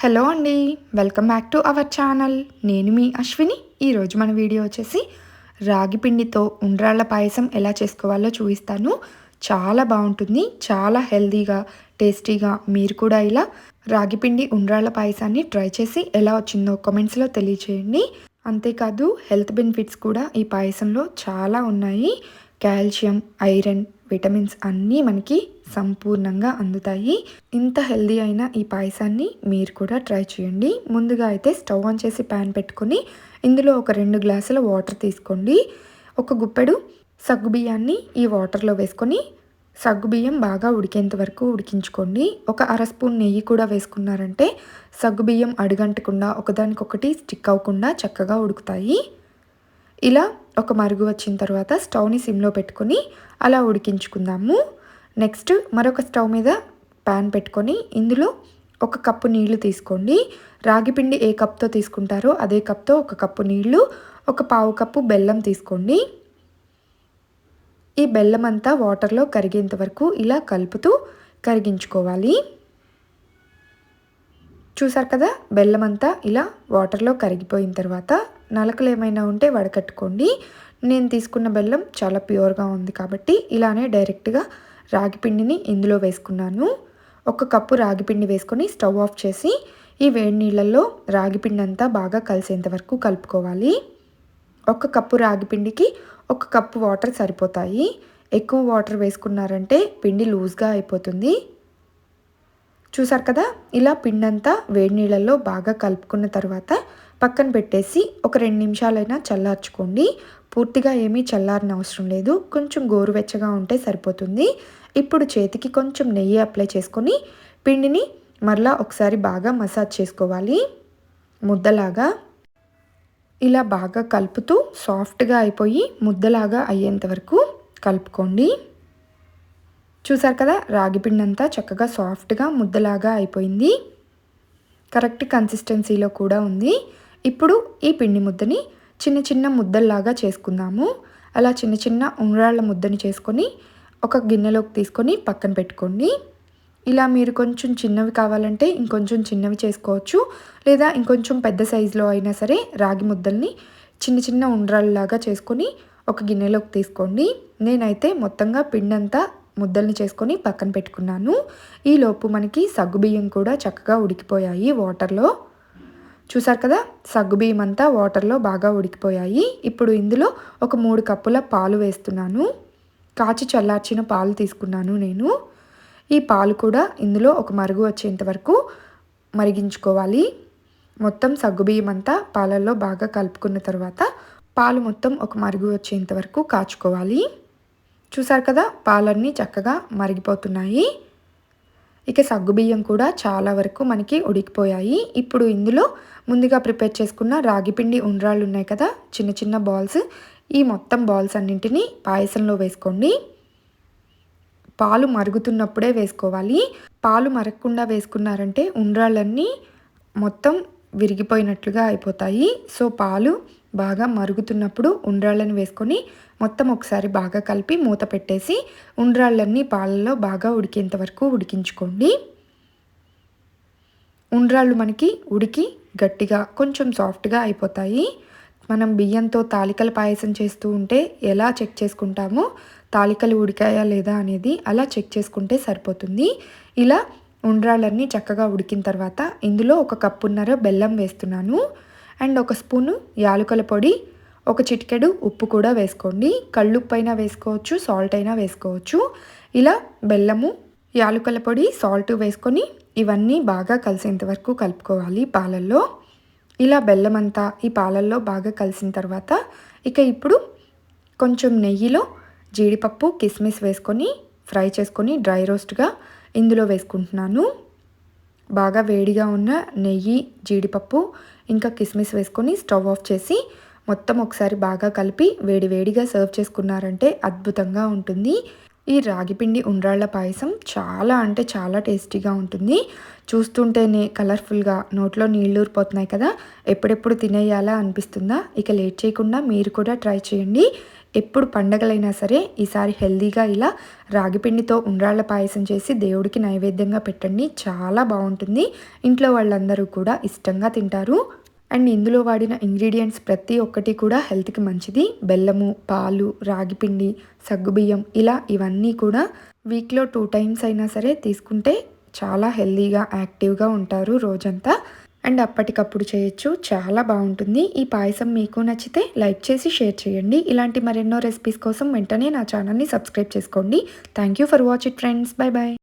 Hello అండి welcome back to our channel. నేను మీ అశ్విని. ఈరోజు మన వీడియో వచ్చేసి రాగి పిండితో ఉండ్రాళ్ళ పాయసం ఎలా చేసుకోవాలో చూపిస్తాను. చాలా బాగుంటుంది చాలా హెల్తీగా టేస్టీగా మీరు కూడా ఇలా రాగిపిండి ఉండ్రాళ్ళ పాయసాన్ని ట్రై చేసి ఎలా వచ్చిందో కామెంట్స్లో తెలియచేయండి. అంతేకాదు హెల్త్ బెనిఫిట్స్ కూడా ఈ పాయసంలో చాలా ఉన్నాయి. కాల్షియం ఐరన్ విటమిన్స్ అన్నీ మనకి సంపూర్ణంగా అందుతాయి. ఇంత హెల్దీ అయిన ఈ పాయసాన్ని మీరు కూడా ట్రై చేయండి. ముందుగా అయితే స్టవ్ ఆన్ చేసి ప్యాన్ పెట్టుకొని ఇందులో ఒక రెండు గ్లాసుల వాటర్ తీసుకోండి. ఒక గుప్పెడు సగ్గుబియ్యాన్ని ఈ వాటర్లో వేసుకొని సగ్గుబియ్యం బాగా ఉడికేంత వరకు ఉడికించుకోండి. ఒక అర స్పూన్ నెయ్యి కూడా వేసుకున్నారంటే సగ్గుబియ్యం అడుగంటకుండా ఒకదానికొకటి స్టిక్ అవ్వకుండా చక్కగా ఉడుకుతాయి. ఇలా ఒక మరుగు వచ్చిన తర్వాత స్టవ్ని సిమ్లో పెట్టుకొని అలా ఉడికించుకుందాము. నెక్స్ట్ మరొక స్టవ్ మీద ప్యాన్ పెట్టుకొని ఇందులో ఒక కప్పు నీళ్ళు తీసుకోండి. రాగి పిండి ఏ కప్తో తీసుకుంటారో అదే కప్తో ఒక కప్పు నీళ్ళు ఒక పావు కప్పు బెల్లం తీసుకోండి. ఈ బెల్లం అంతా వాటర్లో కరిగేంత వరకు ఇలా కలుపుతూ కరిగించుకోవాలి. చూసారు కదా? బెల్లం అంతా ఇలా వాటర్లో కరిగిపోయిన తర్వాత నలకలు ఏమైనా ఉంటే వడకట్టుకోండి నేను తీసుకున్న బెల్లం చాలా ప్యూర్గా ఉంది కాబట్టి ఇలానే డైరెక్ట్గా రాగి పిండిని ఇందులో వేసుకున్నాను. ఒక కప్పు రాగిపిండి వేసుకొని స్టవ్ ఆఫ్ చేసి ఈ వేడి నీళ్ళల్లో రాగి పిండి అంతా బాగా కలిసేంత వరకు కలుపుకోవాలి. ఒక కప్పు రాగిపిండికి ఒక కప్పు వాటర్ సరిపోతాయి. ఎక్కువ వాటర్ వేసుకున్నారంటే పిండి లూజ్గా అయిపోతుంది. చూసారు కదా? ఇలా పిండంతా వేడి నీళ్ళల్లో బాగా కలుపుకున్న తర్వాత పక్కన పెట్టేసి ఒక రెండు నిమిషాలైనా చల్లార్చుకోండి. పూర్తిగా ఏమీ చల్లారని అవసరం లేదు. కొంచెం గోరువెచ్చగా ఉంటే సరిపోతుంది. ఇప్పుడు చేతికి కొంచెం నెయ్యి అప్లై చేసుకొని పిండిని మరలా ఒకసారి బాగా మసాజ్ చేసుకోవాలి. ముద్దలాగా ఇలా బాగా కలుపుతూ సాఫ్ట్గా అయిపోయి ముద్దలాగా అయ్యేంత వరకు కలుపుకోండి. చూసారు కదా రాగి పిండి అంతా చక్కగా సాఫ్ట్గా ముద్దలాగా అయిపోయింది. కరెక్ట్ కన్సిస్టెన్సీలో కూడా ఉంది. ఇప్పుడు ఈ పిండి ముద్దని చిన్న చిన్న ముద్దల్లాగా చేసుకుందాము. అలా చిన్న చిన్న ఉంగరాళ్ళ ముద్దని చేసుకొని ఒక గిన్నెలోకి తీసుకొని పక్కన పెట్టుకోండి. ఇలా మీరు కొంచెం చిన్నవి కావాలంటే ఇంకొంచెం చిన్నవి చేసుకోవచ్చు. లేదా ఇంకొంచెం పెద్ద సైజులో అయినా సరే రాగి ముద్దల్ని చిన్న చిన్న ఉండ్రాళ్ళలాగా చేసుకొని ఒక గిన్నెలోకి తీసుకోండి. నేనైతే మొత్తంగా పిండంతా ముద్దల్ని చేసుకొని పక్కన పెట్టుకున్నాను. ఈలోపు మనకి సగ్గుబియ్యం కూడా చక్కగా ఉడికిపోయాయి వాటర్లో. చూసారు కదా? సగ్గుబియ్యం అంతా వాటర్లో బాగా ఉడికిపోయాయి. ఇప్పుడు ఇందులో ఒక మూడు కప్పుల పాలు వేస్తున్నాను. కాచి చల్లార్చిన పాలు తీసుకున్నాను నేను. ఈ పాలు కూడా ఇందులో ఒక మరుగు వచ్చేంత వరకు మరిగించుకోవాలి. మొత్తం సగ్గుబియ్యం అంతా పాలల్లో బాగా కలుపుకున్న తర్వాత పాలు మొత్తం ఒక మరుగు వచ్చేంత వరకు కాచుకోవాలి. చూసారు కదా? పాలన్నీ చక్కగా మరిగిపోతున్నాయి. ఇక సగ్గుబియ్యం కూడా చాలా వరకు మనకి ఉడికిపోయాయి. ఇప్పుడు ఇందులో ముందుగా ప్రిపేర్ చేసుకున్న రాగిపిండి ఉండ్రాళ్ళు ఉన్నాయి కదా చిన్న చిన్న బాల్స్. ఈ మొత్తం బాల్స్ అన్నింటినీ పాయసంలో వేసుకోండి. పాలు మరుగుతున్నప్పుడే వేసుకోవాలి. పాలు మరగకుండా వేసుకున్నారంటే ఉండ్రాళ్ళన్నీ మొత్తం విరిగిపోయినట్లుగా అయిపోతాయి. సో పాలు బాగా మరుగుతున్నప్పుడు ఉండ్రాళ్ళని వేసుకొని మొత్తం ఒకసారి బాగా కలిపి మూత పెట్టేసి ఉండ్రాళ్ళన్నీ పాలలో బాగా ఉడికేంత వరకు ఉడికించుకోండి. ఉండ్రాళ్ళు మనకి ఉడికి గట్టిగా కొంచెం సాఫ్ట్గా అయిపోతాయి. మనం బియ్యంతో తాలికల పాయసం చేస్తూ ఉంటే ఎలా చెక్ చేసుకుంటామో తాలికలు ఉడికాయా లేదా అనేది అలా చెక్ చేసుకుంటే సరిపోతుంది. ఇలా ఉండ్రాళ్ళన్నీ చక్కగా ఉడికిన తర్వాత ఇందులో ఒక కప్పున్నర బెల్లం వేస్తున్నాను. అండ్ ఒక స్పూను యాలకుల పొడి ఒక చిటికెడు ఉప్పు కూడా వేసుకోండి. కళ్ళుప్పు అయినా వేసుకోవచ్చు సాల్ట్ అయినా వేసుకోవచ్చు. ఇలా బెల్లము యాలకుల పొడి సాల్ట్ వేసుకొని ఇవన్నీ బాగా కలిసేంత వరకు కలుపుకోవాలి పాలల్లో. ఇలా బెల్లం అంతా ఈ పాలల్లో బాగా కలిసిన తర్వాత ఇక ఇప్పుడు కొంచెం నెయ్యిలో జీడిపప్పు కిస్మిస్ వేసుకొని ఫ్రై చేసుకొని డ్రై రోస్ట్గా ఇందులో వేసుకుంటున్నాను. బాగా వేడిగా ఉన్న నెయ్యి జీడిపప్పు ఇంకా కిస్మిస్ వేసుకొని స్టవ్ ఆఫ్ చేసి మొత్తం ఒకసారి బాగా కలిపి వేడి వేడిగా సర్వ్ చేసుకున్నారంటే అద్భుతంగా ఉంటుంది. ఈ రాగిపిండి ఉండ్రాళ్ళ పాయసం చాలా అంటే చాలా టేస్టీగా ఉంటుంది. చూస్తుంటేనే కలర్ఫుల్గా నోట్లో నీళ్ళు ఊరిపోతున్నాయి కదా ఎప్పుడెప్పుడు తినేయాలా అనిపిస్తుందా? ఇక లేట్ చేయకుండా మీరు కూడా ట్రై చేయండి. ఎప్పుడు పండగలైనా సరే ఈసారి హెల్దీగా ఇలా రాగిపిండితో ఉండ్రాళ్ళ పాయసం చేసి దేవుడికి నైవేద్యంగా పెట్టండి. చాలా బాగుంటుంది. ఇంట్లో వాళ్ళందరూ కూడా ఇష్టంగా తింటారు. అండ్ ఇందులో వాడిన ఇంగ్రీడియంట్స్ ప్రతి ఒక్కటి కూడా హెల్త్కి మంచిది. బెల్లము పాలు రాగిపిండి సగ్గుబియ్యం ఇలా ఇవన్నీ కూడా వీక్లో టూ టైమ్స్ అయినా సరే తీసుకుంటే చాలా హెల్తీగా యాక్టివ్గా ఉంటారు రోజంతా. అండ్ అప్పటికప్పుడు చేయొచ్చు. చాలా బాగుంటుంది. ఈ పాయసం మీకు నచ్చితే లైక్ చేసి షేర్ చేయండి. ఇలాంటి మరెన్నో రెసిపీస్ కోసం వెంటనే నా ఛానల్ని సబ్స్క్రైబ్ చేసుకోండి. Thank you for watch it friends bye bye